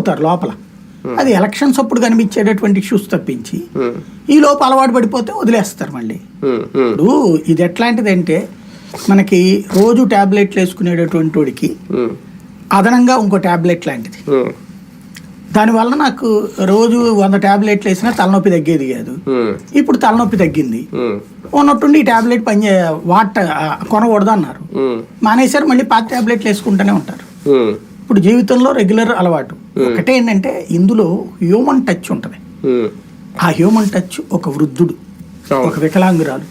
అవుతారు లోపల. అది ఎలక్షన్స్ అప్పుడు కనిపించేటటువంటి ఇష్యూస్ తప్పించి ఈ లోపు అలవాటు పడిపోతే వదిలేస్తారు మళ్ళీ. ఇప్పుడు ఇది ఎట్లాంటిది అంటే మనకి రోజు ట్యాబ్లెట్లు వేసుకునేటటువంటి వాడికి అదనంగా ఇంకో ట్యాబ్లెట్ లాంటిది. దానివల్ల నాకు రోజు వంద ట్యాబ్లెట్లు వేసినా తలనొప్పి తగ్గేది కాదు. ఇప్పుడు తలనొప్పి తగ్గింది. ఉన్నట్టుండి ఈ ట్యాబ్లెట్ పని వాట కొనకూడదు అన్నారు. మానేశారు మళ్ళీ పాత ట్యాబ్లెట్లు వేసుకుంటూనే ఉంటారు. ఇప్పుడు జీవితంలో రెగ్యులర్ అలవాటు. ఒకటే ఏంటంటే ఇందులో హ్యూమన్ టచ్ ఉంటుంది. ఆ హ్యూమన్ టచ్ ఒక వృద్ధుడు. ఒక వికలాంగురాలు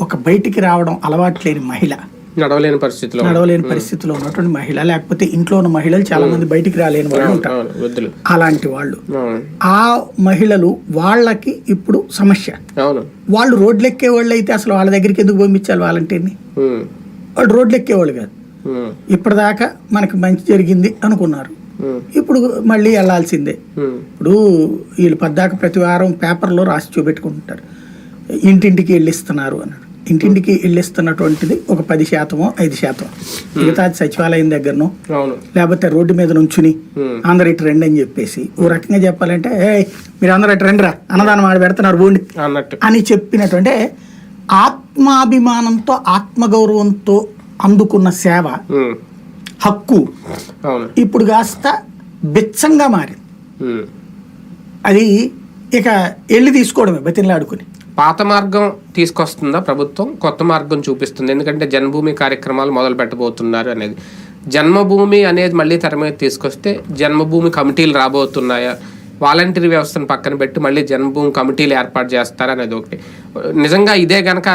ఒక బయటికి రావడం అలవాటు లేని మహిళ. నడవలేని పరిస్థితిలో నడవలేని పరిస్థితిలో ఉన్నటువంటి మహిళ లేకపోతే ఇంట్లో ఉన్న మహిళలు చాలా మంది బయటికి రాలేని వాళ్ళు ఉంటారు. అలాంటి వాళ్ళు. ఆ మహిళలు వాళ్ళకి ఇప్పుడు సమస్య. వాళ్ళు రోడ్లు ఎక్కే వాళ్ళు అయితే అసలు వాళ్ళ దగ్గరికి ఎందుకు పంపించాలి వాలంటీర్ని? వాళ్ళు రోడ్లు ఎక్కేవాళ్ళు కాదు. ఇప్పటిదాకా మనకి మంచి జరిగింది అనుకున్నారు. ఇప్పుడు మళ్ళీ వెళ్ళాల్సిందే. ఉమ్, ఇప్పుడు వీళ్ళు పద్దాక ప్రతి వారం పేపర్లో రాసి చూపెట్టుకుంటారు. ఇంటింటికి వెళ్ళిస్తున్నారు అన్నాడు. ఇంటింటికి వెళ్ళిస్తున్నటువంటిది ఒక పది శాతమో ఐదు శాతం. మిగతా సచివాలయం దగ్గరనో లేకపోతే రోడ్డు మీద నుంచుని. అందరు ఇటు రండి అని చెప్పేసి ఓ రకంగా చెప్పాలంటే ఏ మీరు అందరు ఇటు రండి రా అన్నదానం ఆడ పెడుతున్నారు బోండి అన్నట్టు. అని చెప్పినటువంటి ఆత్మాభిమానంతో ఆత్మగౌరవంతో అందుకున్న సేవ హక్కు అవును. ఇప్పుడు కాస్త బిచ్చంగా మారింది. అది ఇక వెళ్ళి తీసుకోవడమే బతిలాడుకుని పాత మార్గం తీసుకొస్తుందా ప్రభుత్వం? కొత్త మార్గం చూపిస్తుంది. ఎందుకంటే జన్మభూమి కార్యక్రమాలు మొదలు పెట్టబోతున్నారు అనేది. జన్మభూమి అనేది మళ్ళీ తెర మీద తీసుకొస్తే జన్మభూమి కమిటీలు రాబోతున్నాయా? వాలంటీర్ వ్యవస్థను పక్కన పెట్టి మళ్ళీ జన్మభూమి కమిటీలు ఏర్పాటు చేస్తారా అనేది ఒకటి. నిజంగా ఇదే గనక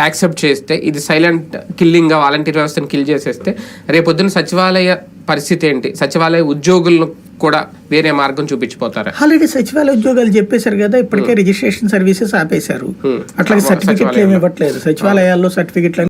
యాక్సెప్ట్ చేస్తే ఇది సైలెంట్ కిల్లింగ్గా వాలంటీర్ వ్యవస్థను కిల్ చేసేస్తే రేపొద్దున సచివాలయ పరిస్థితి ఏంటి? సచివాలయ ఉద్యోగులను కూడా వేరే మార్గం చూపించిపోతారా? ఆల్రెడీ సచివాలయ ఉద్యోగాలు చెప్పేశారు కదా ఇప్పటికే రిజిస్ట్రేషన్ సర్వీసెస్ ఆపేశారు. Hmm. అట్లాగే సర్టిఫికెట్లు ఏమి ఇవ్వట్లేదు. సచివాలయాల్లో సర్టిఫికెట్లు